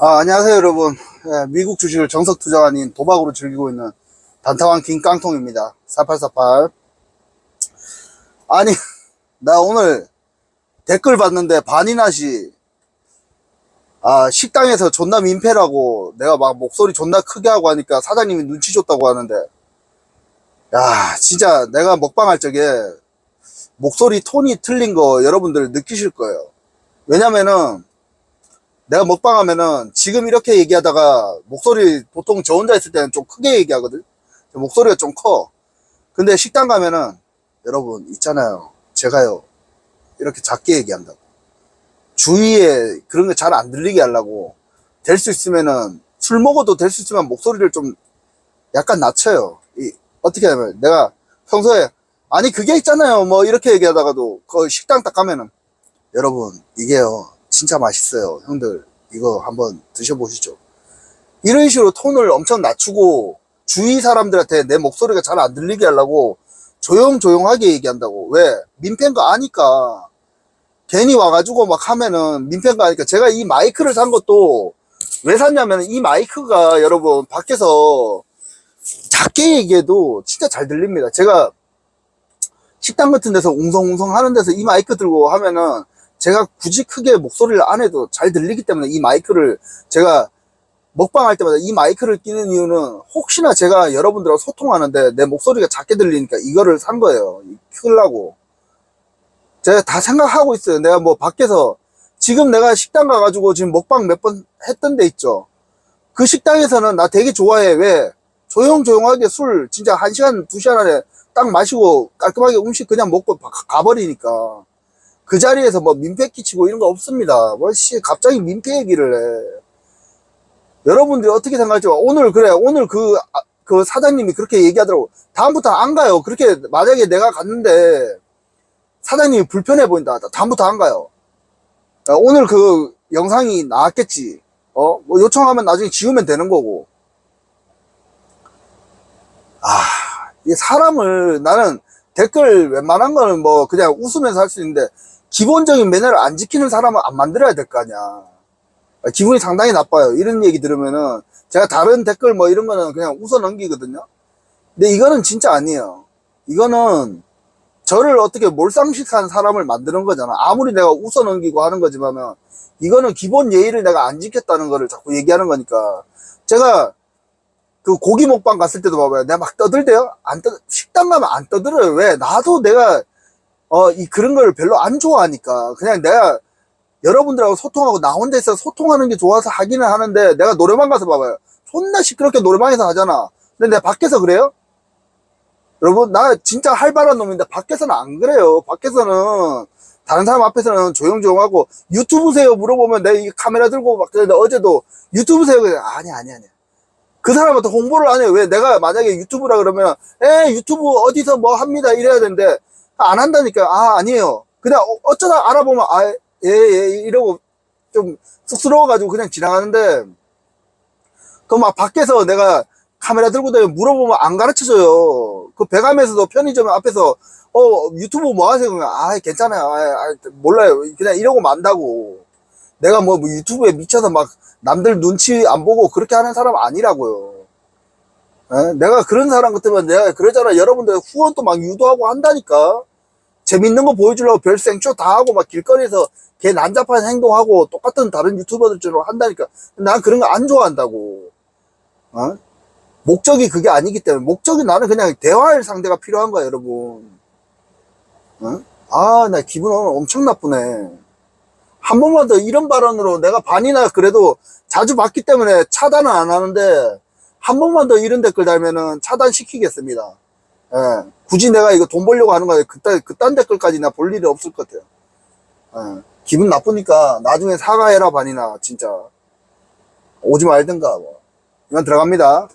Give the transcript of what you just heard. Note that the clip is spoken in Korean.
아, 안녕하세요, 여러분. 예, 미국 주식을 정석 아닌 도박으로 즐기고 있는 단타왕 김깡통입니다. 4848. 아니, 나 오늘 댓글 봤는데 반이나시, 아, 식당에서 존나 민폐라고 내가 막 목소리 존나 크게 하고 하니까 사장님이 눈치 줬다고 하는데, 야, 진짜 내가 먹방할 적에 목소리 톤이 틀린 거 여러분들 느끼실 거예요. 왜냐면은, 내가 먹방하면은 지금 이렇게 얘기하다가 목소리 보통 저 혼자 있을 때는 좀 크게 얘기하거든. 목소리가 좀 커. 근데 식당 가면은 여러분 있잖아요. 제가요 이렇게 작게 얘기한다고. 주위에 그런 거잘안 들리게 하려고 될 수 있으면은 술 먹어도 될 수 있지만 목소리를 좀 약간 낮춰요. 이 어떻게 하면 내가 평소에 아니 그게 있잖아요. 뭐 이렇게 얘기하다가도 그 식당 딱 가면은 여러분 이게요 진짜 맛있어요. 형들, 이거 한번 드셔보시죠. 이런 식으로 톤을 엄청 낮추고, 주위 사람들한테 내 목소리가 잘 안 들리게 하려고 조용조용하게 얘기한다고. 왜? 민폐인 거 아니까. 괜히 와가지고 막 하면은 민폐인 거 아니까. 제가 이 마이크를 산 것도 왜 샀냐면 이 마이크가 여러분 밖에서 작게 얘기해도 진짜 잘 들립니다. 제가 식당 같은 데서 웅성웅성 하는 데서 이 마이크 들고 하면은 제가 굳이 크게 목소리를 안 해도 잘 들리기 때문에 이 마이크를 제가 먹방할 때마다 이 마이크를 끼는 이유는 혹시나 제가 여러분들하고 소통하는데 내 목소리가 작게 들리니까 이거를 산 거예요. 키우려고. 제가 다 생각하고 있어요. 내가 뭐 밖에서 지금 내가 식당 가가지고 지금 먹방 몇 번 했던 데 있죠. 그 식당에서는 나 되게 좋아해. 왜? 조용조용하게 술 진짜 한 시간, 두 시간 안에 딱 마시고 깔끔하게 음식 그냥 먹고 가- 가버리니까. 그 자리에서 뭐 민폐 끼치고 이런 거 없습니다. 뭐, 씨, 갑자기 민폐 얘기를 해. 여러분들이 어떻게 생각할지, 오늘, 그래, 오늘 그, 아, 그 사장님이 그렇게 얘기하더라고. 다음부터 안 가요. 그렇게, 만약에 내가 갔는데, 사장님이 불편해 보인다. 다음부터 안 가요. 야, 오늘 그 영상이 나왔겠지. 어? 뭐 요청하면 나중에 지우면 되는 거고. 이 사람을, 나는 댓글 웬만한 거는 뭐 그냥 웃으면서 할 수 있는데, 기본적인 매너를 안 지키는 사람은 안 만들어야 될 거 아니야. 아, 기분이 상당히 나빠요. 이런 얘기 들으면은 제가 다른 댓글 뭐 이런 거는 그냥 웃어 넘기거든요. 근데 이거는 진짜 아니에요. 이거는 저를 어떻게 몰상식한 사람을 만드는 거잖아. 아무리 내가 웃어 넘기고 하는 거지만은 이거는 기본 예의를 내가 안 지켰다는 거를 자꾸 얘기하는 거니까 제가 그 고기 먹방 갔을 때도 봐봐요. 내가 막 떠들대요? 안 떠, 식당 가면 안 떠들어요. 왜? 나도 내가 어, 이 그런 걸 별로 안 좋아하니까. 그냥 내가 여러분들하고 소통하고 나 혼자 있어 소통하는 게 좋아서 하기는 하는데 내가 노래방 가서 봐봐요. 존나 시끄럽게 노래방에서 하잖아. 근데 내가 밖에서 그래요? 여러분, 나 진짜 활발한 놈인데 밖에서는 안 그래요. 밖에서는 다른 사람 앞에서는 조용조용하고 유튜브세요 물어보면 내 이 카메라 들고 막 그랬는데 어제도 유튜브세요. 아니 아니 아니. 그 사람한테 홍보를 안 해요. 왜 내가 만약에 유튜브라 그러면 에 유튜브 어디서 뭐 합니다 이래야 되는데 안 한다니까. 아, 아니에요. 그냥 어- 어쩌다 알아보면, 아, 예, 예, 이러고 좀 쑥스러워가지고 그냥 지나가는데, 그막 밖에서 내가 카메라 들고 다니면 물어보면 안 가르쳐줘요. 그 배감에서도 편의점 앞에서, 어, 유튜브 뭐 하세요? 그러면, 아, 괜찮아요. 아, 아, 몰라요. 그냥 이러고 만다고. 내가 뭐, 뭐 유튜브에 미쳐서 막 남들 눈치 안 보고 그렇게 하는 사람 아니라고요. 예? 내가 그런 사람 같으면 내가 그러잖아. 여러분들 후원도 막 유도하고 한다니까. 재밌는 거 보여주려고 별 생쇼 다 하고 막 길거리에서 걔 난잡한 행동하고 똑같은 다른 유튜버들처럼 한다니까. 난 그런 거 안 좋아한다고. 어? 목적이 그게 아니기 때문에. 목적이 나는 그냥 대화할 상대가 필요한 거야, 여러분. 어? 아, 나 기분 엄청 나쁘네. 한 번만 더 이런 발언으로 내가 반이나 그래도 자주 봤기 때문에 차단은 안 하는데 한 번만 더 이런 댓글 달면은 차단시키겠습니다. 예. 굳이 내가 이거 돈 벌려고 하는 거에 그딴, 그딴 댓글까지 나 볼 일이 없을 것 같아요. 예. 기분 나쁘니까 나중에 사과해라 반이나 진짜 오지 말든가 뭐. 이만 들어갑니다.